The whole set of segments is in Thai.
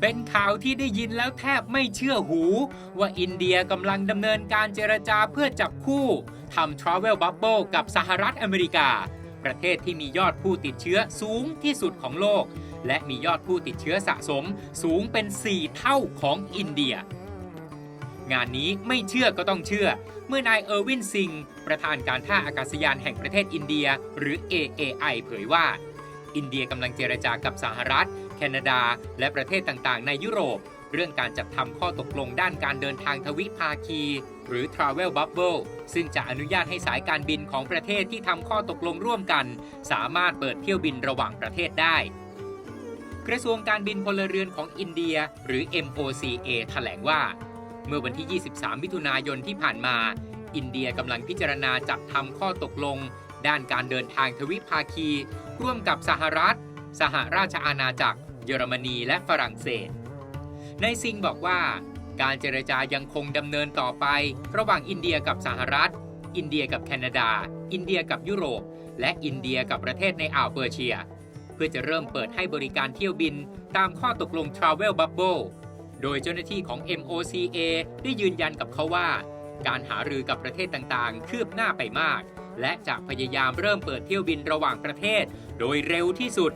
เป็นข่าวที่ได้ยินแล้วแทบไม่เชื่อหู ว่าอินเดียกำลังดำเนินการเจรจาเพื่อจับคู่ทำ Travel Bubble กับสหรัฐอเมริกา ประเทศที่มียอดผู้ติดเชื้อสูงที่สุดของโลก และมียอดผู้ติดเชื้อสะสมสูงเป็น 4 เท่าของอินเดีย งานนี้ไม่เชื่อก็ต้องเชื่อ เมื่อนายเออร์วินซิงประธานการท่าอากาศยานแห่งประเทศอินเดีย หรือ AAI เผยว่าอินเดียกำลังเจรจากับสหรัฐ แคนาดา และประเทศต่างๆ ในยุโรป เรื่องการจัดทำข้อตกลงด้านการเดินทางทวิภาคี หรือ Travel Bubble ซึ่งจะอนุญาตให้สายการบินของประเทศที่ทำข้อตกลงร่วมกัน สามารถเปิดเที่ยวบินระหว่างประเทศได้กระทรวงการบินพลเรือนของอินเดีย หรือ MOCA แถลงว่า เมื่อวันที่ 23 มิถุนายนที่ผ่านมา อินเดียกำลังพิจารณาจัดทำข้อตกลง ด้านการเดินทางทวิภาคี ร่วมกับสหรัฐ สหราชอาณาจักร ยอรมนีและฝรั่งเศสในายซิงบอกว่า การเจรจายังคงดำเนินต่อไป ระหว่างอินเดียกับสหรัฐ อินเดียกับแคนาดา อินเดียกับยุโรป และอินเดียกับประเทศในอ่าวเปอร์เชีย เพื่อจะเริ่มเปิดให้บริการเที่ยวบินตามข้อตกลง Travel Bubble โดยเจ้าหน้าที่ของ MOCA ได้ยืนยันกับเขาว่า การหารือกับประเทศต่างๆ คืบหน้าไปมาก และจะพยายามเริ่มเปิดเที่ยวบินระหว่างประเทศ โดยเร็วที่สุด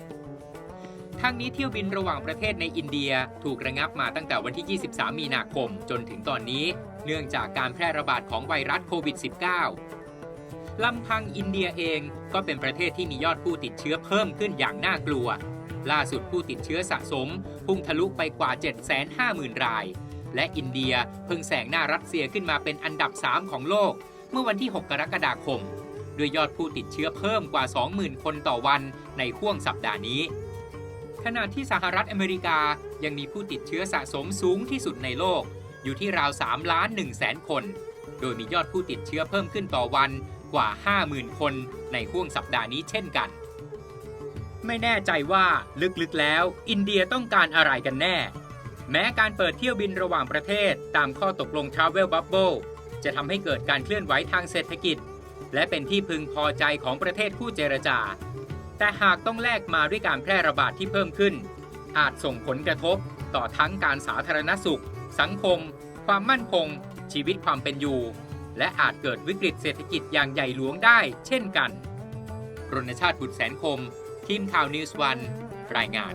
ทั้งนี้เที่ยวบินระหว่างประเทศในอินเดียถูกระงับมาตั้งแต่วันที่ 23 มีนาคมจนถึงตอนนี้ เนื่องจากการแพร่ระบาดของไวรัสโควิด -19 ลำพังอินเดียเองก็เป็นประเทศที่มียอดผู้ติดเชื้อเพิ่มขึ้นอย่างน่ากลัว ล่าสุดผู้ติดเชื้อสะสม พุ่งทะลุไปกว่า 750,000 ราย และอินเดียเพิ่งแซงหน้ารัสเซียขึ้นมาเป็นอันดับ 3 ของโลก เมื่อวันที่ 6 กรกฎาคม ด้วยยอดผู้ติดเชื้อเพิ่มกว่า 20,000 คนต่อวันในห่วงสัปดาห์นี้ ขณะที่สหรัฐอเมริกายังมีผู้ติดเชื้อสะสมสูงที่สุดในโลก อยู่ที่ราว3ล้าน1แสนคน โดยมียอดผู้ติดเชื้อเพิ่มขึ้นต่อวันกว่า 50,000 คนในห่วงสัปดาห์นี้เช่นกัน ไม่แน่ใจว่าลึกๆแล้ว อินเดียต้องการอะไรกันแน่ แม้การเปิดเที่ยวบินระหว่างประเทศตามข้อตกลง Travel Bubble จะทำให้เกิดการเคลื่อนไหวทางเศรษฐกิจ และเป็นที่พึงพอใจของประเทศคู่เจรจา แต่หากต้องแลกมาด้วยการแพร่ระบาดที่เพิ่มขึ้น อาจส่งผลกระทบต่อทั้งการสาธารณสุข สังคม ความมั่นคง ชีวิตความเป็นอยู่ และอาจเกิดวิกฤตเศรษฐกิจอย่างใหญ่หลวงได้ เช่นกันรณชาติบุตรแสนคม ทีมข่าวนิวส์วันรายงาน